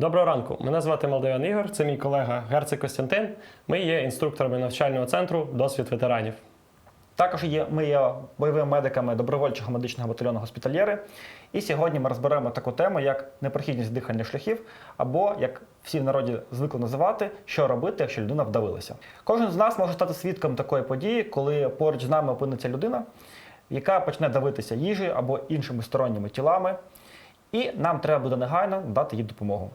Доброго ранку. Мене звати Молдавян Ігор, це мій колега Герцик Костянтин. Ми є інструкторами навчального центру Досвід ветеранів. Також є, ми є бойовими медиками добровольчого медичного батальйону госпітальєри. І сьогодні ми розберемо таку тему, як непрохідність дихальних шляхів, або як всі в народі звикли називати, що робити, якщо людина вдавилася. Кожен з нас може стати свідком такої події, коли поруч з нами опиниться людина, яка почне давитися їжею або іншими сторонніми тілами, і нам треба буде негайно дати їй допомогу.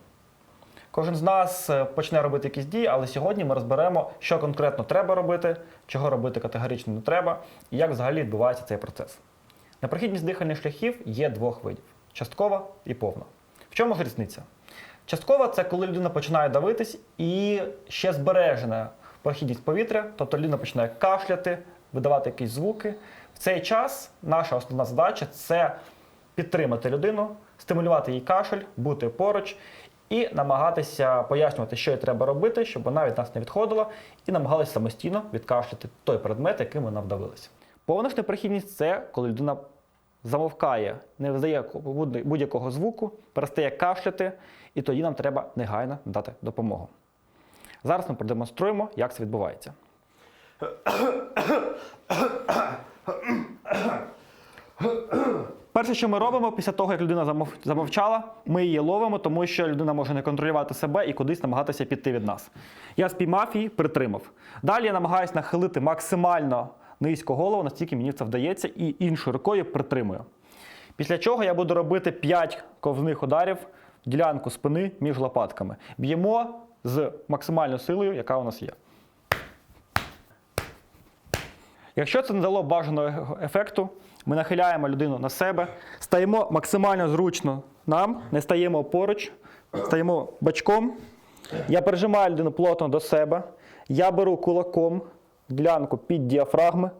Кожен з нас е, почне робити якісь дії, але сьогодні ми розберемо, що конкретно треба робити, чого робити категорично не треба, і як взагалі відбувається цей процес. Непрохідність дихальних шляхів є двох видів: часткова і повна. В чому ж різниця? Часткова це коли людина починає давитись і ще збережена прохідність повітря, тобто людина починає кашляти, видавати якісь звуки. В цей час наша основна задача це підтримати людину, стимулювати їй кашель, бути поруч і намагатися пояснювати, що їй треба робити, щоб вона від нас не відходила, і намагалася самостійно відкашляти той предмет, яким вона вдавилася. Повна ж непрохідність це коли людина замовкає, не видає будь-якого звуку, перестає кашляти, і тоді нам треба негайно дати допомогу. Зараз ми продемонструємо, як це відбувається. Перше, що ми робимо після того, як людина замов- замовчала, ми її ловимо, тому що людина може не контролювати себе і кудись намагатися піти від нас. Я спіймав її, притримав. Далі я намагаюся нахилити максимально низько голову, настільки мені це вдається, і іншою рукою притримую. Після чого я буду робити 5 ковзних ударів в ділянку спини між лопатками. Б'ємо з максимальною силою, яка у нас є. Якщо це не дало бажаного ефекту, ми нахиляємо людину на себе, стаємо максимально зручно нам, не стаємо поруч, стаємо бачком. Я прижимаю людину плотно до себе. Я беру кулаком ділянку під діафрагми,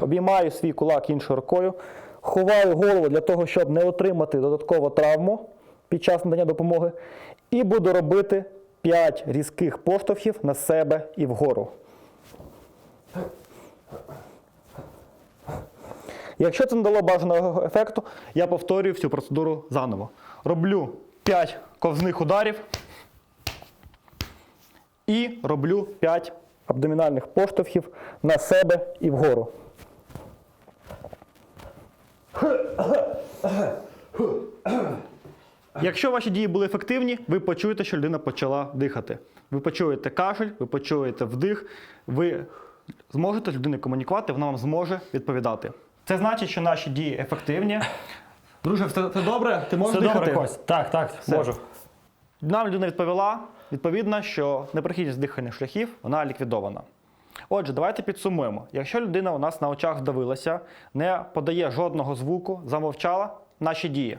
обіймаю свій кулак іншою рукою, ховаю голову для того, щоб не отримати додаткову травму під час надання допомоги, і буду робити 5 різких поштовхів на себе і вгору. Якщо це не дало бажаного ефекту, я повторюю всю процедуру заново. Роблю 5 ковзних ударів і роблю 5 абдомінальних поштовхів на себе і вгору. Якщо ваші дії були ефективні, ви почуєте, що людина почала дихати. Ви почуєте кашель, ви почуєте вдих, ви зможете з людиною комунікувати, вона вам зможе відповідати. Це значить, що наші дії ефективні. Друже, все, все добре? Ти можеш Все дихати? добре, Кость? Так, так, Все. можу. Нам людина відповіла, відповідно, що непрохідність дихальних шляхів вона ліквідована. Отже, давайте підсумуємо. Якщо людина у нас на очах вдавилася, не подає жодного звуку, замовчала наші дії.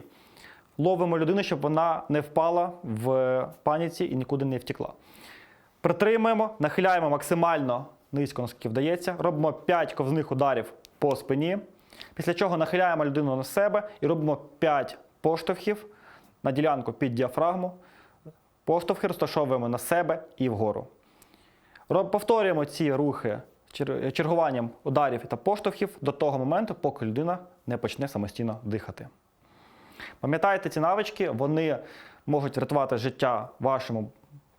Ловимо людину, щоб вона не впала в паніці і нікуди не втекла. Притримуємо, нахиляємо максимально низько, наскільки вдається, робимо 5 ковзних ударів по спині, після чого нахиляємо людину на себе і робимо 5 поштовхів на ділянку під діафрагму. Поштовхи розташовуємо на себе і вгору. Повторюємо ці рухи чер- чергуванням ударів та поштовхів до того моменту, поки людина не почне самостійно дихати. Пам'ятайте ці навички, вони можуть рятувати життя вашому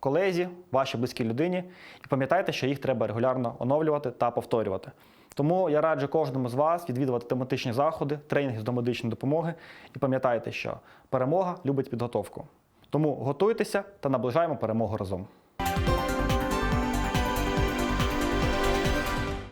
колезі, вашій близькій людині. І пам'ятайте, що їх треба регулярно оновлювати та повторювати. Тому я раджу кожному з вас відвідувати тематичні заходи, тренінги з домедичної допомоги. І пам'ятайте, що перемога любить підготовку. Тому готуйтеся та наближаємо перемогу разом.